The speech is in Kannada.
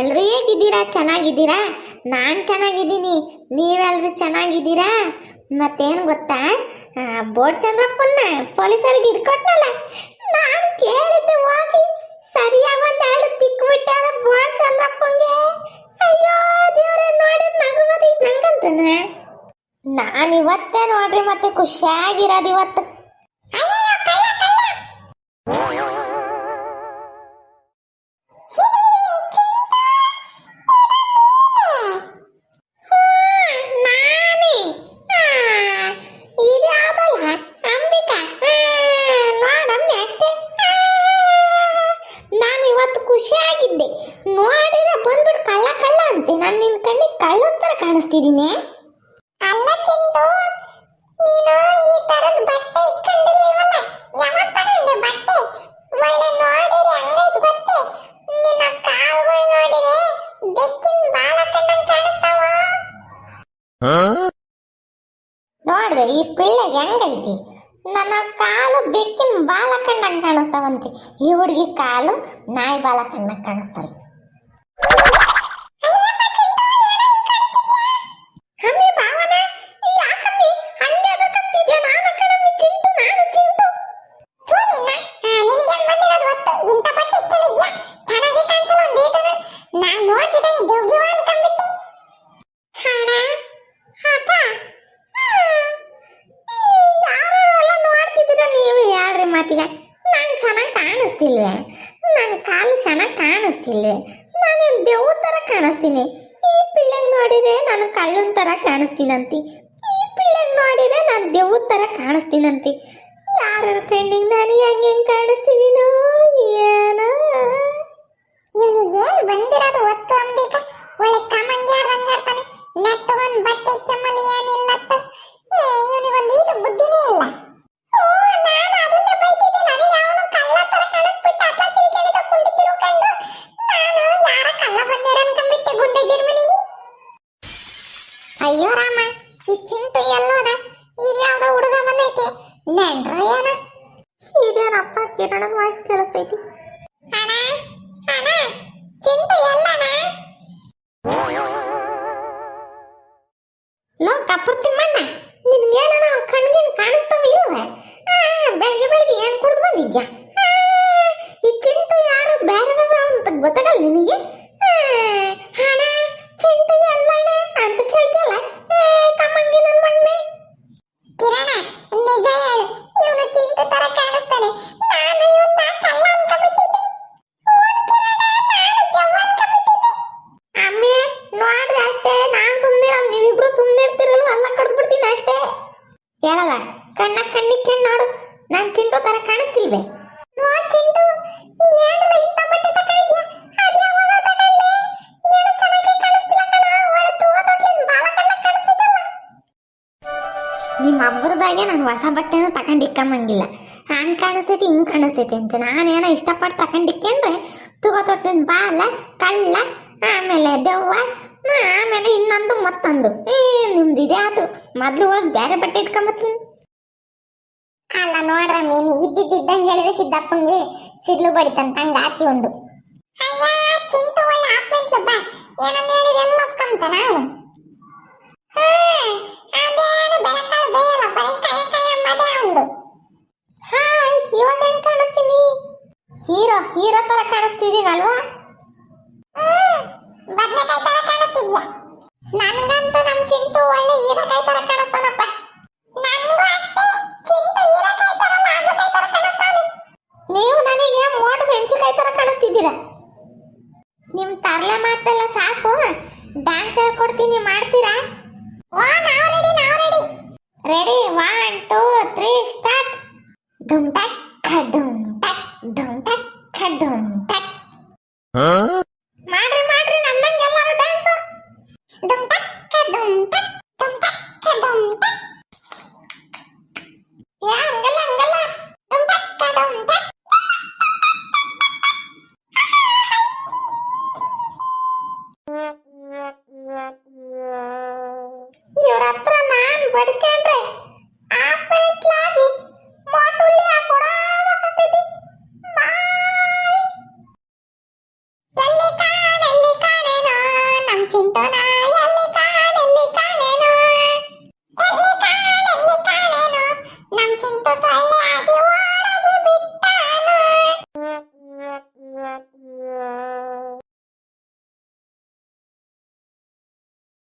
ಎಲ್ರು ಹೇಗಿದ್ದೀರಾ? ಚೆನ್ನಾಗಿದ್ದೀರಾ? ನಾನು ಚೆನ್ನಾಗಿದ್ದೀನಿ. ನೀವೆಲ್ಲರೂ ಚೆನ್ನಾಗಿದ್ದೀರಾ? ಮತ್ತೇನು ಗೊತ್ತಾ? ಬೋರ್ಡ್ ಚಂದ್ರಪ್ಪನ್ನ ಪೊಲೀಸರಿಗೆ ಹಿಡ್ಕೊಟ್ನಲ್ಲ ನಾನು ಕೇಳಿದ್ದೆ ಹೋಗಿ ಸರಿಯಾಗಿ ಒಂದು ಎರಡು ತಿಕ್ಬಿಟ್ಟಾರ ಬೋರ್ಡ್ ಚಂದ್ರಪ್ಪಂಗೆ. ಅಯ್ಯೋ, ದೇವರೇ ನೋಡಿ ನಗು ನಂಗಂತನ ನಾನು ಇವತ್ತೇ ನೋಡ್ರಿ, ಮತ್ತೆ ಖುಷಿಯಾಗಿರೋದು ಇವತ್ತು. ಕಳ್ಳನ ತರ ಕಾಣಿಸ್ತಿದ್ದೀನಿ ಅಲ್ಲ ಚಿಂಟು ನೀನು ಈ ತರದ ಬಟ್ಟೆ ಇಟ್ಕೊಂಡಿಲ್ವಲ್ಲ ಯಾವಾಗ ತಗೊಂಡೆ ಬಟ್ಟೆ? ಒಳ್ಳೆ ನೋಡಿರಿ ಹಂಗೈತ್ ಬಟ್ಟೆ ನಿನ್ನ ಕಾಲುಗಳು ನೋಡಿರೆ ಬೆಕ್ಕಿನ ಬಾಲ ಕಂಡಂಗ್ ಕಾಣಿಸ್ತಾವ. ನೋಡ್ದೆ ಈ ಪಿಳ್ಳೆ ಹೆಂಗೈತಿ? ನನ್ನ ಕಾಲು ಬೆಕ್ಕಿನ ಬಾಲ ಕಂಡಂಗ್ ಕಾಣಿಸ್ತಾವಂತೆ. ಈ ಹುಡುಗಿ ಕಾಲು ನಾಯಿ ಬಾಲ ಕಂಡಂಗ್ ಕಾಣಿಸ್ತಾವೆ. ನಾನು ನೋಡ್ತಿದ್ದಂಗೆ ದುಗ್ಗಿವ ಅನ್ಕೊಂಡ್ಬಿಟ್ಟೆ ಹಣ ಯಾರು ಯಾರೆಲ್ಲ ನೋಡ್ತಿದ್ದೀರ ನೀವು ಹೇಳ್ರಿ ಮಾತಿಗೆ ನಾನು ಚೆನ್ನಾಗಿ ಕಾಣಿಸ್ತಿಲ್ವೇ ನನ್ನ ಕಾಲು ಚೆನ್ನಾಗಿ ಕಾಣಿಸ್ತಿಲ್ವೇ ನಾನು ದೆವ್ವ ಥರ ಕಾಣಿಸ್ತೀನಿ ಈ ಪಿಳ್ಳೆಗೆ ನೋಡಿದ್ರೆ ನಾನು ಕಳ್ಳನ ಥರ ಕಾಣಿಸ್ತೀನಂತಿ ಈ ಪಿಳ್ಳೆಗೆ ನೋಡಿದ್ರೆ ನಾನು ದೆವ್ವದ ಥರ ಕಾಣಿಸ್ತೀನಂತಿ ಯಾರ ಕಣ್ಣಿಗೆ ನಾನು ಹೆಂಗೆ ಹೆಂಗೆ ಕಾಣಿಸ್ತಿದ್ದೀನೋ ಏನೋ ಇವನಿಗೆ ಏನು ಬಂದಿರೋದು ಒತ್ತು ಅಂಬಿಕ? ಒಳ್ಳೆ ಕಮಂಗಿ ಆಡ್ದಂಗಾಡ್ತಾನೆ ನೆಟ್ಟು ಒಂದು ಬಟ್ಟೆ ಕೆಮ್ಮಲ್ಲಿ ಏನಿಲ್ಲ ಇವನಿಗೊಂದು ಇದು ಬುದ್ಧಿನೇ ಇಲ್ಲ. ಅಯ್ಯೋ ರಾಮ, ಈ ಚಿಂಟು ಎಲ್ಲೋದ? ಇದ್ಯಾವ್ದೋ ಹುಡುಗ ಬಂದೈತೆ. ನೆಂಟ್ರ ಏನ? ಇದೇನಪ್ಪ ಕಿರಣದ ವಾಯ್ಸ್ ಕೇಳಿಸ್ತೈತಿ. ಅಣ್ಣ ಏನ್ ಕುಡ್ದು ನಾನ್ ಚಿಂಟು ತರ ಕಾಣಿಸ್ತಿಲ್ವೇ? ಚಿಂಟು ತಗೊಂಡೆ? ನಿಮ್ಮ ಅಬ್ಬರದಾಗೆ ನಾನು ಹೊಸ ಬಟ್ಟೆನೂ ತಗೊಂಡಿಕ್ಕಂಬಂಗಿಲ್ಲ ಹಂಗೆ ಕಾಣಿಸ್ತೈತಿ, ಹಿಂಗೆ ಕಾಣಿಸ್ತೈತಿ ಅಂತ ನಾನೇನೋ ಇಷ್ಟಪಟ್ಟು ತಗೊಂಡಿಕ್ಕಂದ್ರೆ ತುಗ ತೊಟ್ಟಿನ ಬಾಲ, ಕಳ್ಳ, ಆಮೇಲೆ ದೆವ್ವ, ಆಮೇಲೆ ಇನ್ನೊಂದು ಮತ್ತೊಂದು. ಏ ನಿಮ್ದು ಇದೇ ಆತು ಮೊದಲು ಹೋಗಿ ಬೇರೆ ಬಟ್ಟೆ ಇಟ್ಕೊಂಬತ್ತೀನಿ ಅಲ್ಲ ನೋಡ್ರ ಮೀನು ಇದ್ದಿದ್ದಂಗೆ ಹೇಳಿದ್ರೆ ಸಿದ್ದಪ್ಪಂಗೆ ಸಿಡ್ಲು ಬಡಿತಂತ, ಹಂಗೆ ಒಂದು. ಅಯ್ಯ, ಚಿಂಟು ಒಳ್ಳೆ ಹಾಕ್ಬಿಟ್ಲು ಬಾ. ಏನನ್ನ ಹೇಳಿರೆಲ್ಲ ಒಪ್ಕೊಂತ ನಾವು. ಹೀರೋ ಹೀರೋ ತರ ಕಾಣಿಸ್ತಿದ್ದೀನಲ್ವಾ? ಬದನೆಕಾಯಿ ತರ ಕಾಣಿಸ್ತಿದ್ಯಾ? ನನ್ಗಂತೂ ನಮ್ ಚಿಂಟು ಒಳ್ಳೆ ಹೀರೆಕಾಯಿ ತರ ಕಾಣಿಸ್ತಾನಪ್ಪ. ನನ್ಗೂ ಅಷ್ಟೇ. ನೀವು ನನಗೆ ಮೋಟ ಮೆಣಸಿನಕಾಯಿ ತರ ಕಾಣಿಸ್ತಿದ್ದೀರಾ? ನಿಮ್ ತರ್ಲೆ ಮಾತೆಲ್ಲ ಸಾಕು ಡ್ಯಾನ್ಸ್ ಹೇಳ್ಕೊಡ್ತೀನಿ ಮಾಡ್ತೀರಾ? ಓ ನಾವ್ ರೆಡಿ ನಾವ್ ready ready one two three start ಡುಮ್ ಟಕ್ ಡುಮ್ ಟಕ್ ಡುಮ್ ಟಕ್ ಡುಮ್ ಟಕ್ ಇವ್ರ ಹತ್ರ ನಾನು ಬಡ್ಕೊಂಡ್ರೆ ಆಪೇಟ್ಲಾಗಿ ಮೋಟುಳ್ಳಿ ಹಾಕೊಡಾಕತ್ತೈತಿ ಎಲ್ಲಿ ಕಾಣೆಲ್ಲಿ ಕಾಣೆನೋ? ನಮ್ಮ ಚಿಂಟುನ ಎಲ್ಲಿ ಕಾಣೆಲ್ಲಿ ಕಾಣೆನೋ ಕಾಣೆಲ್ಲಿ ಕಾಣೆನೋ? ನಮ್ಮ ಚಿಂಟು ಸೊಳ್ಳೆ ಆಗಿ